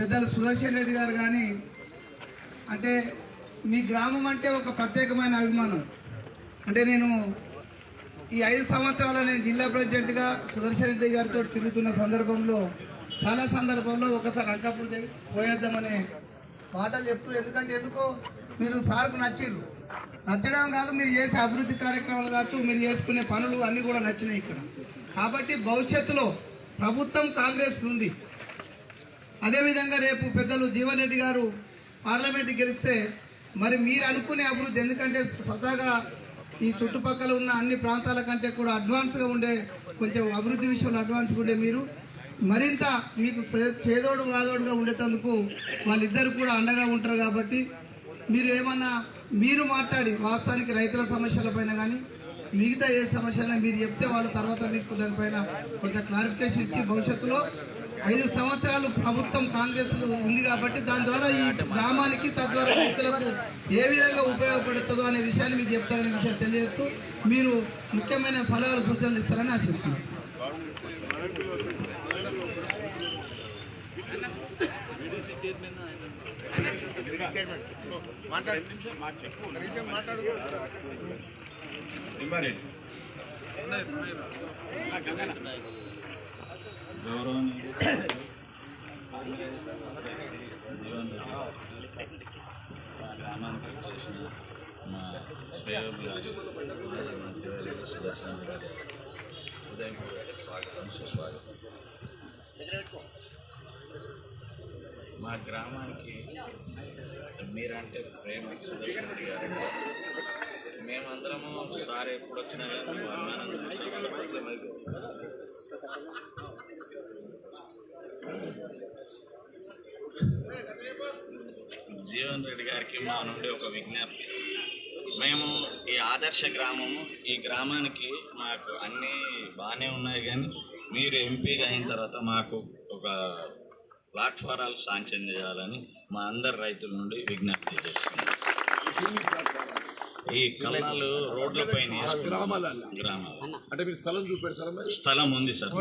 పెద్దలు సుదర్శన్ రెడ్డి గారు కానీ అంటే మీ గ్రామం అంటే ఒక ప్రత్యేకమైన అభిమానం. అంటే నేను ఈ ఐదు సంవత్సరాలు నేను జిల్లా ప్రెసిడెంట్గా సుదర్శన్ రెడ్డి గారితో తిరుగుతున్న సందర్భంలో చాలా సందర్భంలో ఒకసారి అంకప్పుడు పోయేద్దామనే మాటలు చెప్తూ ఎందుకంటే ఎందుకో మీరు సార్కు నచ్చిర్రు నచ్చడం కాదు మీరు చేసే అభివృద్ధి కార్యక్రమాలు కాదు మీరు చేసుకునే పనులు అన్నీ కూడా నచ్చినాయి ఇక్కడ. కాబట్టి భవిష్యత్తులో ప్రభుత్వం కాంగ్రెస్ ఉంది. అదేవిధంగా రేపు పెద్దలు జీవన్ రెడ్డి గారు పార్లమెంట్ గెలిస్తే మరి మీరు అనుకునే అభివృద్ధి ఎందుకంటే సరదాగా ఈ చుట్టుపక్కల ఉన్న అన్ని ప్రాంతాల కంటే కూడా అడ్వాన్స్గా ఉండే కొంచెం అభివృద్ధి విషయంలో అడ్వాన్స్గా ఉండే మీరు మరింత మీకు చేదోడు వాదోడుగా ఉండేటందుకు వాళ్ళిద్దరు కూడా అండగా ఉంటారు కాబట్టి మీరు ఏమన్నా మీరు మాట్లాడి వాస్తవానికి రైతుల సమస్యలపైన కానీ మిగతా ఏ సమస్యలైనా మీరు చెప్తే వాళ్ళ తర్వాత మీకు దానిపైన కొంత క్లారిఫికేషన్ ఇచ్చి భవిష్యత్తులో ఐదు సంవత్సరాలు ప్రభుత్వం కాంగ్రెస్ ఉంది కాబట్టి దాని ద్వారా ఈ గ్రామానికి తద్వారా రైతులకు ఏ విధంగా ఉపయోగపడుతుందో అనే విషయాన్ని మీకు చెప్తారనే విషయం తెలియజేస్తూ మీరు ముఖ్యమైన సలహాలు సూచనలు ఇస్తారని ఆశిస్తున్నాను మాట్లాడు గ్రామానికి చేసిన మా శ్రేయోభిలాషి మంత్రివర్యులు సుదర్శన్ గారు స్వాగతం సుస్వాగతం మా గ్రామానికి మీరంటే ప్రేమ సుదర్శన్ గారు. మేమందరము సార్ ఎప్పుడు వచ్చినా కానీ మా అభిమానం జీవన్ రెడ్డి గారికి మా నుండి ఒక విజ్ఞప్తి. మేము ఈ ఆదర్శ గ్రామము ఈ గ్రామానికి మాకు అన్నీ బాగానే ఉన్నాయి కానీ మీరు ఎంపీగా అయిన తర్వాత మాకు ఒక ప్లాట్ఫారాలు శాంక్షన్ చేయాలని మా అందరు రైతుల నుండి విజ్ఞప్తి చేస్తున్నాం. ఈ కళ్ళాలు రోడ్ల పైన గ్రామాలు. అంటే మీరు స్థలం చూపెడతారా మరి? స్థలం ఉంది సార్.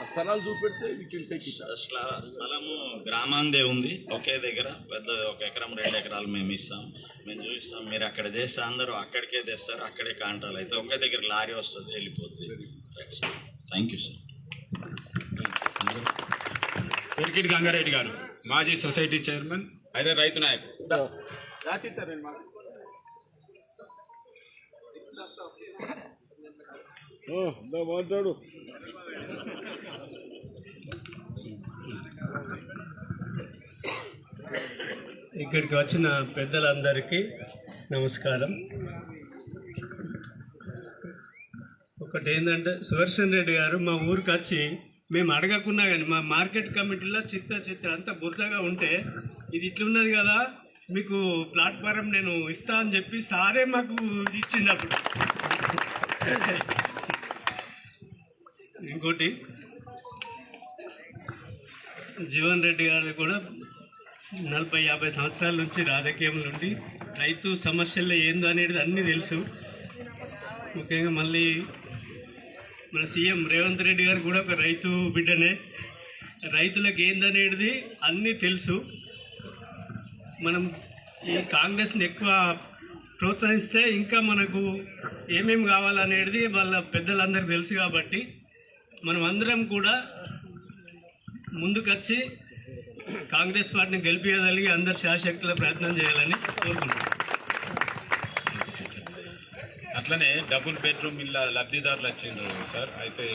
ఆ స్థలాలు చూపెడితే స్థలము గ్రామాందే ఉంది. ఒకే దగ్గర పెద్ద ఒక ఎకరం రెండు ఎకరాలు మేము ఇస్తాం. మేము చూస్తాం. మీరు అక్కడ చేస్తే అందరూ అక్కడికే తెస్తారు అక్కడే కాంటాలు అయితే ఒకే దగ్గర లారీ వస్తుంది వెళ్ళిపోద్ది. Thank you sir పెరికిటి Gangareddy garu మాజీ సొసైటీ చైర్మన్ అదే రైతు నాయకుడు. మాట్లాడు. ఇక్కడికి వచ్చిన పెద్దలందరికీ నమస్కారం. ఒకటి ఏంటంటే సుదర్శన్ రెడ్డి గారు మా ఊరికి వచ్చి మేము అడగకున్నా కానీ మా మార్కెట్ కమిటీలో చిత్త చిత్త అంతా బురదగా ఉంటే ఇది ఇట్లున్నది కదా మీకు ప్లాట్ఫారం నేను ఇస్తా అని చెప్పి సారే మాకు ఇచ్చిండప్పుడు ఇంకోటి జీవన్ రెడ్డి గారు కూడా నలభై యాభై సంవత్సరాల నుంచి రాజకీయంలో ఉండి రైతు సమస్యలు ఏందో అనేది అన్నీ తెలుసు. ముఖ్యంగా మళ్ళీ మన సీఎం రేవంత్ రెడ్డి గారు కూడా ఒక రైతు బిడ్డనే. రైతులకు ఏందనేది అన్నీ తెలుసు. మనం ఈ కాంగ్రెస్ని ఎక్కువ ప్రోత్సహిస్తే ఇంకా మనకు ఏమేమి కావాలనేది వాళ్ళ పెద్దలందరికీ తెలుసు కాబట్టి మనం అందరం కూడా ముందుకొచ్చి కాంగ్రెస్ పార్టీని గెలిపించగలిగి అందరు శాశక్తుల ప్రయత్నం చేయాలని కోరుకుంటున్నాం. అట్లనే డబుల్ బెడ్రూమ్ ఇళ్ళ లబ్ధిదారులు వచ్చిండ్రు సార్. అయితే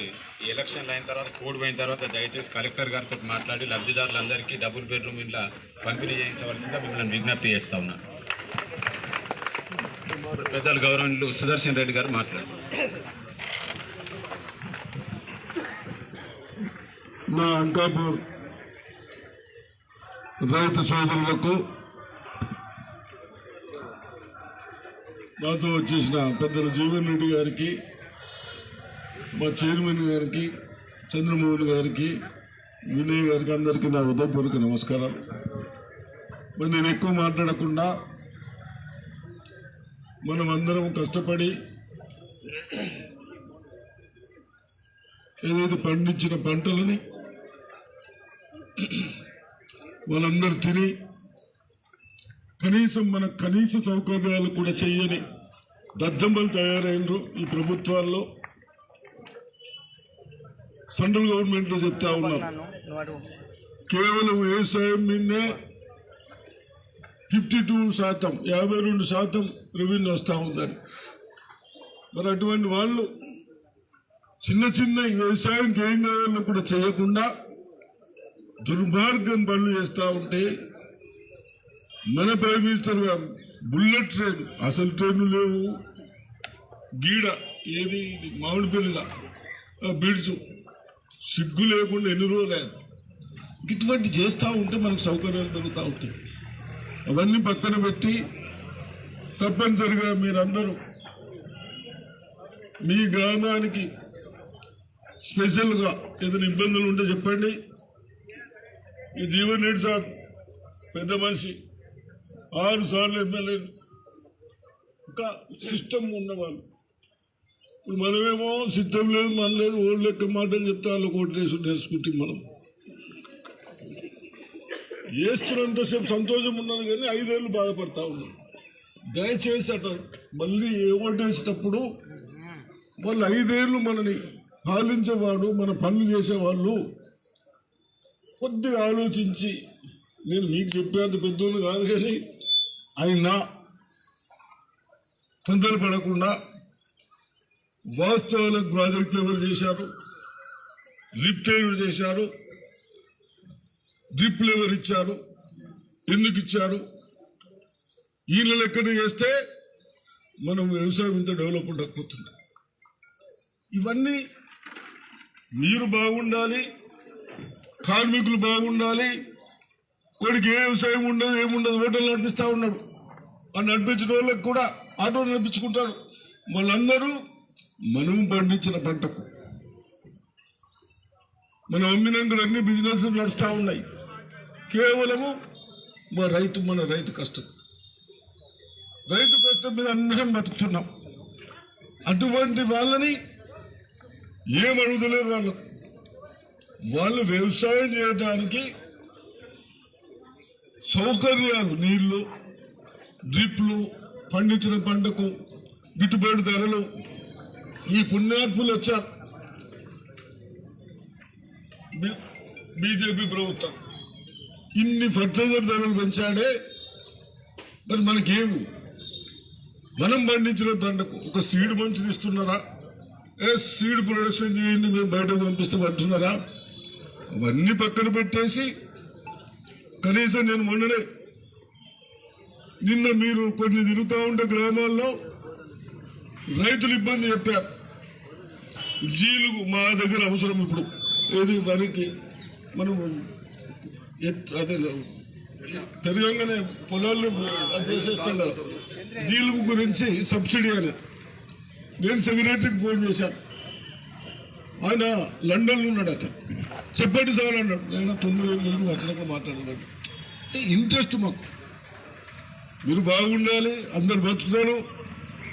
ఈ ఎలక్షన్లు అయిన తర్వాత కోడ్ పోయిన తర్వాత దయచేసి కలెక్టర్ గారితో మాట్లాడి లబ్ధిదారులందరికీ డబుల్ బెడ్రూమ్ ఇళ్ళ పంపిణీ చేయించవలసిందిగా మిమ్మల్ని విజ్ఞప్తి చేస్తా ఉన్నా. పెద్దలు గౌరవనీయులు సుదర్శన్ రెడ్డి గారు మాట్లాడారు. నా అంకాపూర్ రైతు సోదరులకు నాతో వచ్చేసిన పెద్దల జీవన్ రెడ్డి గారికి మా చైర్మన్ గారికి చంద్రమోహన్ గారికి వినయ్ గారికి అందరికీ నా హృదయపూర్వక నమస్కారం. మరి నేను ఎక్కువ మాట్లాడకుండా మనం అందరం కష్టపడి ఏదైతే పండించిన పంటలని వాళ్ళందరూ తిని కనీసం మన కనీస సౌకర్యాలు కూడా చేయని దద్దమ్మలు తయారైనరు ఈ ప్రభుత్వాల్లో. సెంట్రల్ గవర్నమెంట్లో చెప్తా ఉన్నారు. కేవలం వ్యవసాయం మీదే ఫిఫ్టీ టూ శాతం యాభై రెండు శాతం రెవెన్యూ వస్తూ ఉందని. మరి అటువంటి వాళ్ళు చిన్న చిన్న వ్యవసాయం వ్యవసాయంకి ఏం కావాలని కూడా చేయకుండా దుర్మార్గం పనులు చేస్తూ ఉంటే మన prime minister garu. Bullet train అసలు ట్రైన్లు లేవు. గీడ ఏది ఇది? మామిడిపల్లిగా బిడ్చు సిగ్గు లేకుండా ఎన్ని రోజులు ఇటువంటి చేస్తూ ఉంటే మనకు సౌకర్యాలు పెరుగుతూ ఉంటాయి. అవన్నీ పక్కన పెట్టి తప్పనిసరిగా మీరందరూ మీ గ్రామానికి స్పెషల్గా ఏదైనా ఇబ్బందులు ఉంటే చెప్పండి. ఈ జీవన్ రెడ్డి సార్ పెద్ద మనిషి ఆరు సార్లు ఎమ్మెల్యే. ఒక సిస్టమ్ ఉన్నవాళ్ళు. ఇప్పుడు మనమేమో సిద్ధం లేదు మన లేదు ఓళ్ళు లెక్క మాటలు చెప్తే వాళ్ళు ఓట్లు వేసి మనం. వేస్తున్నంతసేపు సంతోషం ఉన్నది కానీ ఐదేళ్ళు బాధపడతా ఉన్నాం. దయచేసి అట మళ్ళీ ఏ ఓటు వేసేటప్పుడు వాళ్ళు ఐదేళ్ళు మనని పాలించేవాడు మన పనులు చేసేవాళ్ళు కొద్దిగా ఆలోచించి నేను మీకు చెప్పేంత పెద్దోళ్ళు కాదు కానీ అయినా తొందరపడకుండా వాస్తవాలకు ప్రాజెక్టులు ఎవరు చేశారు లిఫ్ట్ ఎవరు చేశారు డ్రిప్లు ఎవరు ఇచ్చారు ఎందుకు ఇచ్చారు? ఈయన లెక్కన చేస్తే మనం వ్యవసాయం ఇంత డెవలప్ ఉండకపోతుంది. ఇవన్నీ మీరు బాగుండాలి కార్మికులు బాగుండాలి వాడికి ఏ వ్యవసాయం ఉండదు ఏముండదు హోటల్ నడిపిస్తూ ఉన్నాడు. ఆ నడిపించిన వాళ్ళకి కూడా ఆటో నడిపించుకుంటాడు. వాళ్ళందరూ మనం పండించిన పంటకు. మనం అమ్మినాక అన్ని బిజినెస్లు నడుస్తూ ఉన్నాయి. కేవలము మా రైతు మన రైతు కష్టం. రైతు కష్టం మీద అందరం బతుకుతున్నాం. అటువంటి వాళ్ళని ఏం అడుగుతలేరు వాళ్ళకు వాళ్ళు వ్యవసాయం చేయడానికి సౌకర్యాలు నీళ్ళు డ్రిప్లు పండించిన పంటకు గిట్టుబాటు ధరలు ఈ పుణ్యాత్ములు వచ్చారు. బి- బీజేపీ ప్రభుత్వం ఇన్ని ఫర్టిలైజర్ ధరలు పెంచాడే మరి మనకేమి మనం పండించిన పంటకు ఒక సీడ్ మంచిది ఇస్తున్నారా? ఏ సీడ్ ప్రొడక్షన్ చేయండి మేము బయటకు పంపిస్తాం అంటున్నారా? అవన్నీ పక్కన పెట్టేసి కనీసం నేను మొన్ననే నిన్న మీరు కొన్ని తిరుగుతూ ఉండే గ్రామాల్లో రైతులు ఇబ్బంది చెప్పారు. జీలు మా దగ్గర అవసరం ఇప్పుడు. ఏది వరికి మనం అదే పెరగంగానే పొలాల్లో చేసేస్తాం కదా. జీలుగు గురించి సబ్సిడీ అని. నేను సెక్రటరీకి ఫోన్ చేశాను. ఆయన లండన్లో ఉన్నాడట. చెప్పండి సార్ అన్నాడు. నేను తొమ్మిది రోజులు వచ్చినాక మాట్లాడలేదు అంటే ఇంట్రెస్ట్ మాకు. మీరు బాగుండాలి అందరు బతుకుతారు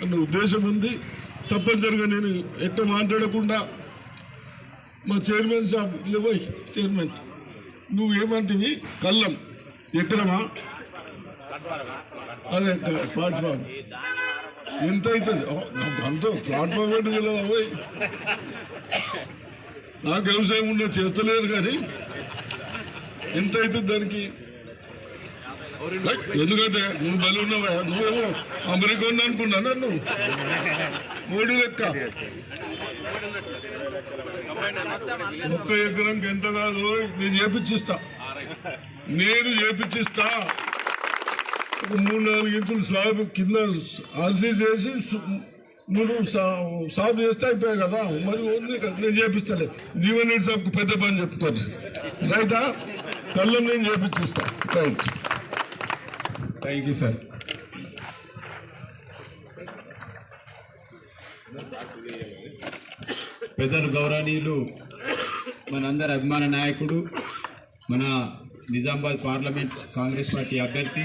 అన్న ఉద్దేశం ఉంది. తప్పనిసరిగా నేను ఎట్ట మాట్లాడకుండా మా చైర్మన్ సాబ్ లేవోయ్ చైర్మన్ నువ్వు ఏమంటివి? కళ్ళం. ఎక్కడమా అదే ప్లాట్ఫామ్. ఎంత అవుతుంది నాకు అంత ప్లాట్ఫామ్ ఏంటి తెలియదు నాకు వ్యవసాయం ఉండే చేస్తలేరు కానీ ఎంత అవుతుంది దానికి ఎందుకైతే నువ్వు బలి ఉన్నావా? నువ్వేమో అమెరికా ఉన్నా అనుకున్నా నన్ను? మోడీ లెక్క. ఒక్క ఎకరంకి ఎంత కాదు? నేను చేపించిస్తా నేను చేపించిస్తా ఒక మూడు నాలుగు ఇంచులు స్లాబ్ కింద ఆర్సీ చేసి నువ్వు సా- చేస్తే అయిపోయావు కదా. మరి ఓన్లీ నేను చేపిస్తాలే. జీవన్ రెడ్డి సాబ్కు పెద్ద పని చెప్పుకోవచ్చు. రైటా? కళ్ళం నేను చేపించిస్తా యూ థ్యాంక్ యూ సార్ పెద్దలు గౌరవనీయులు మనందరి అభిమాన నాయకుడు మన నిజామాబాద్ పార్లమెంట్ కాంగ్రెస్ పార్టీ అభ్యర్థి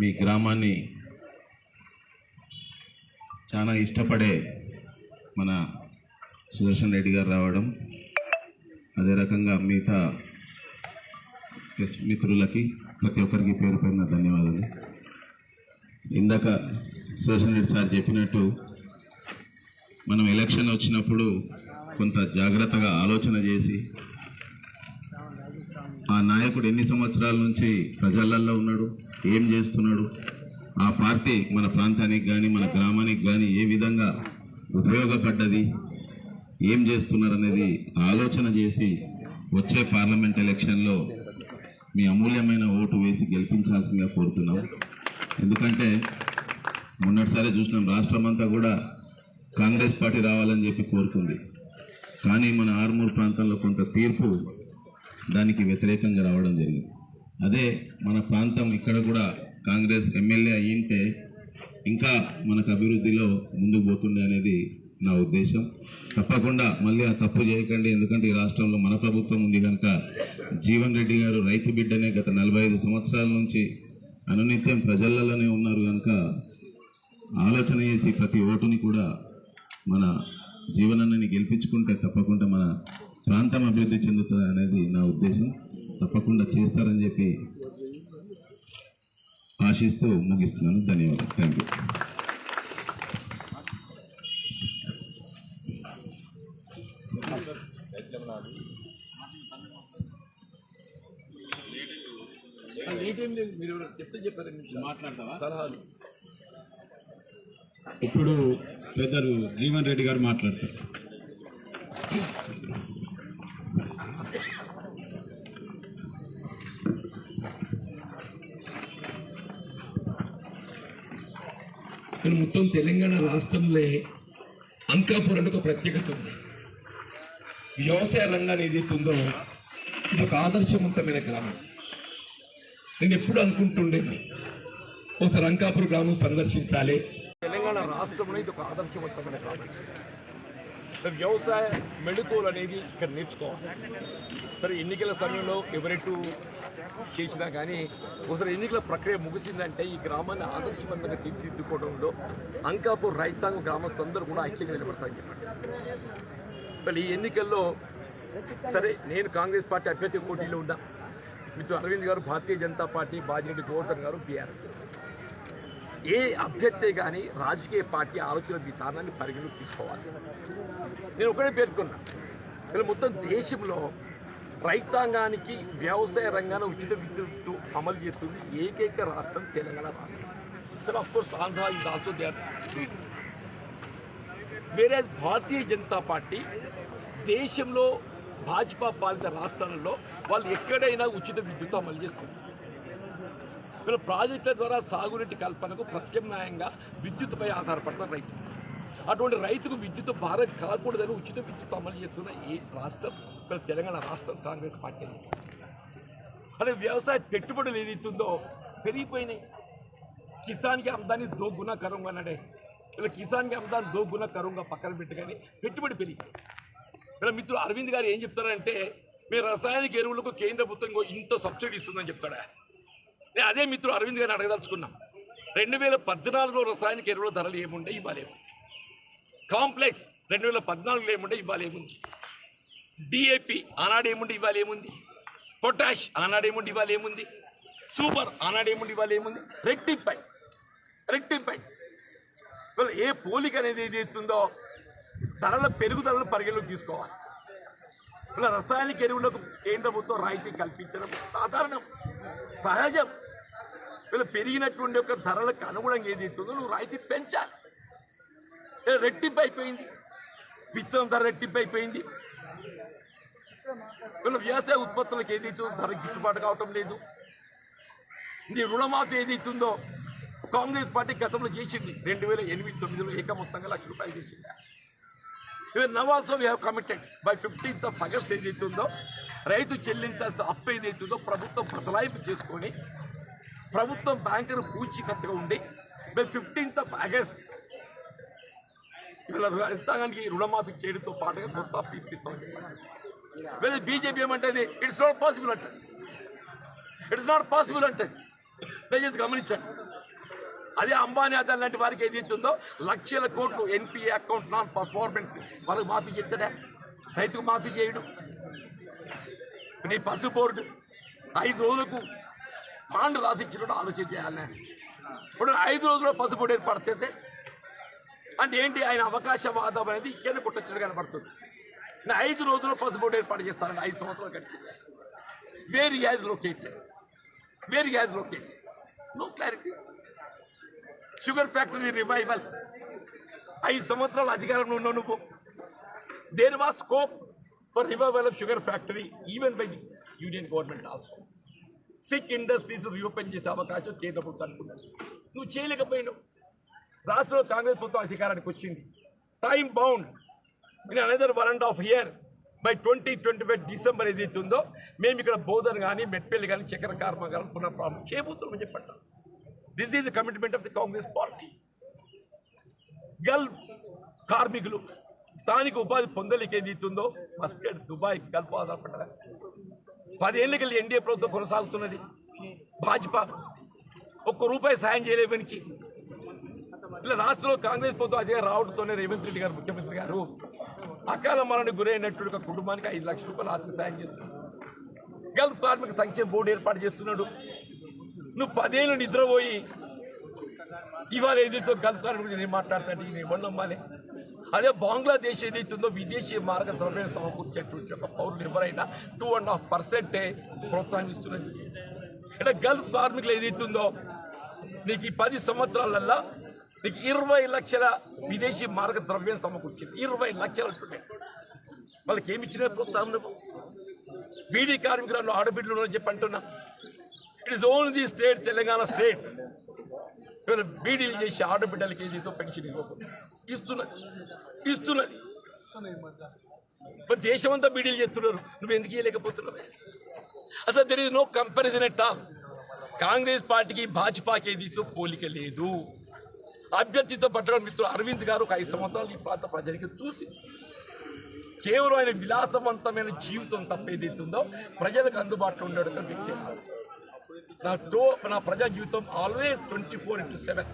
మీ గ్రామాన్ని చాలా ఇష్టపడే మన సుదర్శన్ రెడ్డి గారు రావడం అదే రకంగా మిగతా మిత్రులకి ప్రతి ఒక్కరికి పేరు పైన ధన్యవాదాలు. ఇందాక సుదర్శన్ రెడ్డి సార్ చెప్పినట్టు మనం ఎలక్షన్ వచ్చినప్పుడు కొంత జాగ్రత్తగా ఆలోచన చేసి నాయకుడు ఎన్ని సంవత్సరాల నుంచి ప్రజలల్లో ఉన్నాడు? ఏం చేస్తున్నాడు? ఆ పార్టీ మన ప్రాంతానికి కానీ మన గ్రామానికి కానీ ఏ విధంగా ఉపయోగపడ్డది? ఏం చేస్తున్నారు అనేది ఆలోచన చేసి వచ్చే పార్లమెంట్ ఎలక్షన్లో మీ అమూల్యమైన ఓటు వేసి గెలిపించాల్సిందిగా కోరుతున్నాం. ఎందుకంటే మొన్నటిసారి చూసినాం రాష్ట్రం అంతా కూడా కాంగ్రెస్ పార్టీ రావాలని చెప్పి కోరుకుంది. కానీ మన ఆర్మూర్ ప్రాంతంలో కొంత తీర్పు దానికి వ్యతిరేకంగా రావడం జరిగింది. అదే మన ప్రాంతం ఇక్కడ కూడా కాంగ్రెస్ ఎమ్మెల్యే అయ్యింటే ఇంకా మనకు అభివృద్ధిలో ముందుకు పోతుండే అనేది నా ఉద్దేశం. తప్పకుండా మళ్ళీ ఆ తప్పు చేయకండి. ఎందుకంటే ఈ రాష్ట్రంలో మన ప్రభుత్వం ఉంది కనుక జీవన్ రెడ్డి గారు రైతు బిడ్డనే గత నలభై ఐదు సంవత్సరాల నుంచి అనునిత్యం ప్రజలలోనే ఉన్నారు కనుక ఆలోచన చేసి ప్రతి ఓటుని కూడా మన జీవనాన్ని గెలిపించుకుంటే తప్పకుండా మన ప్రాంతం అభివృద్ధి చెందుతుంది అనేది నా ఉద్దేశం. తప్పకుండా చేస్తారని చెప్పి ఆశిస్తూ ముగిస్తున్నాను. ధన్యవాదాలు. థ్యాంక్ యూ లేదు మీరు చెప్తే ఇప్పుడు పెద్దలు జీవన్ రెడ్డి గారు మాట్లాడతారు. కానీ మొత్తం తెలంగాణ రాష్ట్రంలో అంకాపూర్ అంటే ఒక ప్రత్యేకత ఉంది. వ్యవసాయ రంగాన్ని ఏదైతే ఉందో ఇది ఒక ఆదర్శవంతమైన గ్రామం. నేను ఎప్పుడు అనుకుంటుండేది ఒకసారి అంకాపూర్ గ్రామం సందర్శించాలి. తెలంగాణ రాష్ట్రంలో ఇది ఒక ఆదర్శవంతమైన గ్రామం. వ్యవసాయ మెళుకువలు అనేది ఇక్కడ నేర్చుకోవాలి. సరే ఎన్నికల సమయంలో ఎవరెట్టు చేసినా కానీ ఒకసారి ఎన్నికల ప్రక్రియ ముగిసిందంటే ఈ గ్రామాన్ని ఆదర్శవంతంగా తీర్చిదిద్దుకోవడంలో అంకాపూర్ రైతాంగ గ్రామస్తులందరూ కూడా ఐక్యంగా నిలబడతారని చెప్పారు మరి ఈ ఎన్నికల్లో సరే నేను కాంగ్రెస్ పార్టీ అభ్యర్థి పోటీలో ఉన్నా. మిత్రుడు అరవింద్ గారు భారతీయ జనతా పార్టీ బాజిరెడ్డి గోవర్ధన్ గారు బీఆర్ఎస్. ఏ అభ్యర్థి కానీ రాజకీయ పార్టీ ఆలోచన విధానాన్ని పరిగణలోకి తీసుకోవాలి. నేను ఒకటే పేర్కొన్నా. ఇలా మొత్తం దేశంలో రైతాంగానికి వ్యవసాయ రంగాన్ని ఉచిత విద్యుత్తు అమలు చేస్తుంది ఏకైక రాష్ట్రం తెలంగాణ రాష్ట్రం. Sir of course Andhra is also they వేరే భారతీయ జనతా పార్టీ దేశంలో భాజపా పాలిత రాష్ట్రాలలో వాళ్ళు ఎక్కడైనా ఉచిత విద్యుత్ అమలు చేస్తుంది. వీళ్ళ ప్రాజెక్టుల ద్వారా సాగునీటి కల్పనకు ప్రత్యామ్నాయంగా విద్యుత్పై ఆధారపడతారు రైతు అటువంటి రైతుకు విద్యుత్ భారత్ కాకూడదని ఉచిత విద్యుత్ అమలు చేస్తున్న ఈ రాష్ట్రం తెలంగాణ రాష్ట్రం కాంగ్రెస్ పార్టీ. అదే వ్యవసాయ పెట్టుబడులు ఏదైతుందో పెరిగిపోయినాయి. కిసాన్కి అమ్దాన్ని దోగుణ కరుంగా అన్నాడే. ఇలా కిసాన్కి అమ్దాన్ని దోగుణ కరుంగా పక్కన పెట్టుకొని పెట్టుబడి పెరిగి ఇలా మిత్రుడు అరవింద్ గారు ఏం చెప్తారంటే మీరు రసాయనిక ఎరువులకు కేంద్ర ప్రభుత్వం ఇంత సబ్సిడీ ఇస్తుందని చెప్తాడా? నేను అదే మిత్రుడు అరవింద్ గారిని అడగదలుచుకున్నాం రెండు వేల పద్నాలుగులో రసాయనిక ఎరువుల ధరలు ఏముండే ఇవ్వాలేము కాంప్లెక్స్ రెండు వేల పద్నాలుగులో ఏముండే ఇవ్వాలేముంది డిఏపి ఆనాడు ఏముండి ఇవ్వాలేముంది ఏముంది? పొటాష్ ఆనాడు ఏముండి ఇవ్వాలేముంది సూపర్ ఆనాడు ఏముండి ఇవ్వాలేముంది ఏముంది? Rectify rectify. ఏ పోలిక అనేది ఏది ధరల పెరుగుదలను పరిగణలోకి తీసుకోవాలి. ఇలా రసాయనిక ఎరువులకు కేంద్ర ప్రభుత్వం రాయితీ కల్పించడం సాధారణం సహజం. వీళ్ళు పెరిగినటువంటి యొక్క ధరలకు అనుగుణంగా ఏది ఇస్తుందో నువ్వు రాయితీ పెంచాలి రెట్టింపు అయిపోయింది విత్తనం ధర రెట్టింపు అయిపోయింది వీళ్ళ వ్యవసాయ ఉత్పత్తులకు ఏదైతే ధర గిట్టుబాటు కావటం లేదు. నీ రుణమాఫీ ఏదైతుందో కాంగ్రెస్ పార్టీ గతంలో చేసింది. రెండు వేల ఎనిమిది తొమ్మిదిలో ఏక మొత్తంగా లక్ష రూపాయలు చేసింది. ఇవి now also we have committed by fifteenth of August ఏదైతుందో రైతు చెల్లించాల్సిన అప్పు ఏదైతుందో ప్రభుత్వం బదలాయింపు చేసుకొని ప్రభుత్వం బ్యాంకును పూచీకత్తుగా ఉండి మేము ఫిఫ్టీన్త్ ఆఫ్ ఆగస్ట్ ఇవాళ రైతాంగానికి రుణమాఫీ చేయడంతో పాటుగా కొత్త అప్పు ఇప్పిస్తామని వేరే బీజేపీ ఏమంటది? ఇట్స్ నాట్ పాసిబుల్ అంటది. ఇట్స్ నాట్ పాసిబుల్ అంటది. దయచేసి గమనించండి. అదే అంబానీ అదాని లాంటి వారికి ఏది ఇస్తుందో లక్షల కోట్లు ఎన్పిఏ అకౌంట్ నాన్ పర్ఫార్మెన్స్ వాళ్ళకి మాఫీ చేస్తాడా? రైతుకు మాఫీ చేయడం. నీ బస్సు బోర్డు ఐదు రోజులకు బాండ్ రాసిచ్చినట్టు ఆలోచన చేయాలి ఇప్పుడు ఐదు రోజుల్లో పసుపు బోర్డు ఏర్పడుతుంది. అంటే ఏంటి? ఆయన అవకాశవాదం అనేది ఇక్కడ కొట్టొచ్చిన కనపడుతుంది. నేను ఐదు రోజుల్లో పసుపు ఏర్పాటు చేస్తానండి ఐదు సంవత్సరాలు గడిచింది. Where gas located where gas located no clarity sugar factory revival ఐదు సంవత్సరాల అధికారంలో ఉన్నావు నువ్వు. There was scope for revival of sugar factory even by the union government also sick industries reopen చేసే అవకాశం కేంద్ర ప్రభుత్వం అనుకున్నది నువ్వు చేయలేకపోయినావు. రాష్ట్రంలో కాంగ్రెస్ ప్రభుత్వం అధికారానికి వచ్చింది. Time bound in another one and half year by twenty twenty five December ఏదైతే ఉందో మేము ఇక్కడ బోధన కానీ మెట్పల్లి కానీ చక్కెర కర్మాగారం పునఃప్రారంభం చేయబోతున్నామని చెప్పంటారు this is the commitment of the Congress party. Gulf కార్మికులు స్థానిక ఉపాధి పొందలేక ఏదైతుందో మస్కట్ దుబాయ్ గల్ఫ్ ఆధారపడ్డ పదేళ్ళకి ఎన్డీఏ ప్రభుత్వం కొనసాగుతున్నది. భాజపా ఒక్క రూపాయి సాయం చేయలేవనికి ఇలా రాష్ట్రంలో కాంగ్రెస్ ప్రభుత్వం అదే రావడంతోనే రేవంత్ రెడ్డి గారు ముఖ్యమంత్రి గారు అకాల మరణకు గురైనటువంటి ఒక కుటుంబానికి ఐదు లక్షల రూపాయలు ఆస్తి సాయం చేస్తున్నాడు గల్ఫ్ కార్మిక సంక్షేమ బోర్డు ఏర్పాటు చేస్తున్నాడు. నువ్వు పదేళ్ళు నిద్రపోయి ఇవాళ ఏదైతే గల్ఫ్ కార్మిక నేను మాట్లాడతాను నేను ఇవ్వండి నమ్మాలి? అదే బంగ్లాదేశ్ ఏదైతుందో విదేశీ మార్గ ద్రవ్యం సమకూర్చేటువంటి ఒక పౌరులు ఎవరైనా టూ అండ్ హాఫ్ పర్సెంటే ప్రోత్సహిస్తున్నది. అంటే గల్ఫ్ కార్మికులు ఏదైతుందో నీకు ఈ పది సంవత్సరాలల్లో నీకు ఇరవై లక్షల విదేశీ మార్గ ద్రవ్యం సమకూర్చింది. ఇరవై లక్షలు అంటున్నాయి వాళ్ళకి ఏమి ఇచ్చిన ప్రోత్సాహం నువ్వు బీడీ కార్మికులను ఆడబిడ్డలు ఉన్నారని చెప్పి అంటున్నా. It is only the state Telangana state బీడీలు చేసి ఆడబిడ్డలకి ఏదైతే పెన్షన్ ఇవ్వకుండా ఇస్తున్నది. ఇస్తున్నది. దేశం దేశమంతా బీడీలు చేస్తున్నారు. నువ్వు ఎందుకు ఇవ్వలేకపోతున్నావు అసలు there is no comparison at all Congress పార్టీకి భాజపాకి ఏదీతో పోలిక లేదు. అభ్యర్థితో పట్టడం మిత్రుడు అరవింద్ గారు ఒక ఐదు సంవత్సరాలు ఈ ప్రాంత ప్రజలకి చూసి కేవలం ఆయన విలాసవంతమైన జీవితం తప్ప ఏదైతుందో ప్రజలకు అందుబాటులో ఉండడం వ్యక్తి కాదు నా టో నా ప్రజా జీవితం always twenty four into seven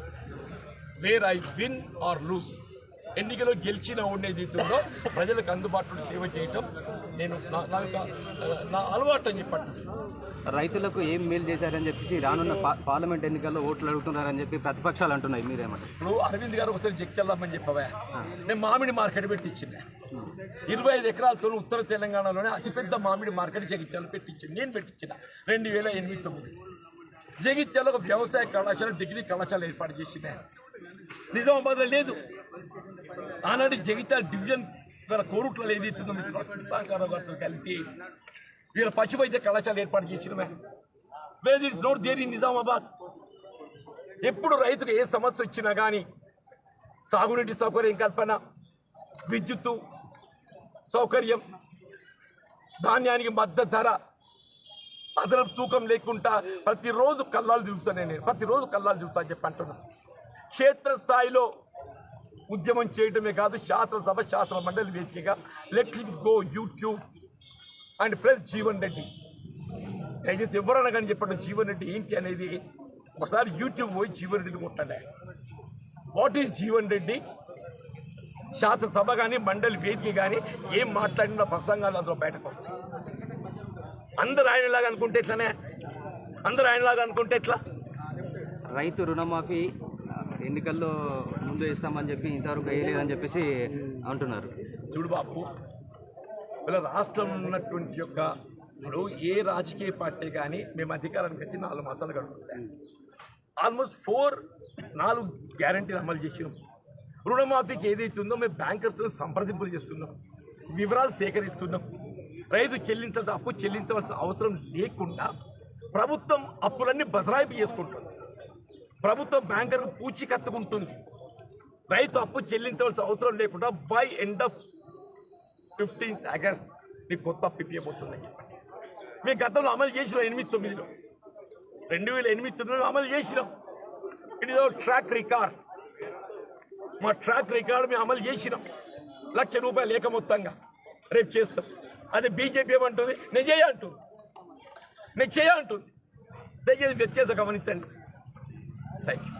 where I win or lose ఎన్నికలో గెలిచిన ఉండేది ఉందో ప్రజలకు అందుబాటులో సేవ చేయటం నేను నా నా అలవాటు అని చెప్పండి రైతులకు ఏం మేలు చేశారని చెప్పేసి రానున్న పార్లమెంట్ ఎన్నికల్లో ఓట్లు అడుగుతున్నారని చెప్పి ప్రతిపక్షాలు అంటున్నాయి. మీరేమంటారు? ఇప్పుడు అరవింద్ గారు ఒకసారి జగ్చెల్లామని చెప్పవా? నేను మామిడి మార్కెట్ పెట్టించింది ఇరవై ఐదు ఎకరాలతో ఉత్తర తెలంగాణలోనే అతిపెద్ద మామిడి మార్కెట్ జగిత్యాల పెట్టించింది నేను పెట్టించిన రెండు వేల ఎనిమిది తొమ్మిది. జగిత్యాల ఒక వ్యవసాయ కళాశాల డిగ్రీ కళాశాల ఏర్పాటు చేసింది నిజామాబాద్లో లేదు? ఆనాడు జగిత్యాల డివిజన్ వీళ్ళ కోరుట్లలో ఏదైతుందో మిత్రులు కృష్ణాంకారావు గారితో కలిసి వీళ్ళ పశు వైద్య కళాశాల ఏర్పాటు చేసినవే where it's not there in Nizamabad. ఎప్పుడు రైతుకు ఏ సమస్య వచ్చినా కానీ సాగునీటి సౌకర్యం కల్పన విద్యుత్తు సౌకర్యం ధాన్యానికి మద్దతు ధర అదనపు తూకం లేకుండా ప్రతిరోజు కల్లాలు చూపుతానే నేను. ప్రతిరోజు కల్లాలు చూపుతా అని చెప్పి అంటున్నాను క్షేత్రస్థాయిలో ఉద్యమం చేయడమే కాదు శాసనసభ శాసన మండలి వేదికగా let go YouTube and plus Jeevan Reddy. దయచేసి ఎవరన్నా కానీ చెప్పడం జీవన్ రెడ్డి ఏంటి అనేది. ఒకసారి యూట్యూబ్ పోయి జీవన్ రెడ్డి కొట్టండి. What is Jeevan Reddy? శాసనసభ కానీ మండలి వేదిక కానీ ఏం మాట్లాడిన ప్రసంగాలు అందులో బయటకు వస్తాయి. అందరు ఆయనలాగా అనుకుంటే ఎట్లనే? అందరు ఆయనలాగా అనుకుంటే ఎట్లా? రైతు రుణమాఫీ ఎన్నికల్లో ముందు ఇస్తామని చెప్పి ఇంతవరకు వేయలేదని చెప్పేసి అంటున్నారు. చూడు బాపు ఇలా రాష్ట్రంలో ఉన్నటువంటి యొక్క ఇప్పుడు ఏ రాజకీయ పార్టీ కానీ మేము అధికారానికి వచ్చి నాలుగు మాసాలు గడుస్తుంది. ఆల్మోస్ట్ ఫోర్ నాలుగు గ్యారంటీలు అమలు చేసినాం. రుణమాఫీకి ఏదైతే ఉందో మేము బ్యాంకర్స్తో సంప్రదింపులు చేస్తున్నాం. వివరాలు సేకరిస్తున్నాం. రైతు చెల్లించాల్సిన అప్పు చెల్లించవలసిన అవసరం లేకుండా ప్రభుత్వం అప్పులన్నీ బదలాయింపు చేసుకుంటుంది. ప్రభుత్వం బ్యాంకర్కు పూచికత్తుకుంటుంది రైతు అప్పు చెల్లించవలసిన అవసరం లేకుండా by end of fifteenth August మీకు కొత్త అప్పు చెప్పండి మీ గతంలో అమలు చేసిన ఎనిమిది తొమ్మిదిలో రెండు వేల ఎనిమిది తొమ్మిదిలో అమలు చేసినాం. It is our track record మా ట్రాక్ రికార్డ్ మేము అమలు చేసినాం. లక్ష రూపాయలు లేక మొత్తంగా రేపు చేస్తాం. అదే బీజేపీ ఏమంటుంది? నేను చేయ అంటుంది. నేను చేయ అంటుంది. దయచేసి వ్యత్యాసం గమనించండి. Thank you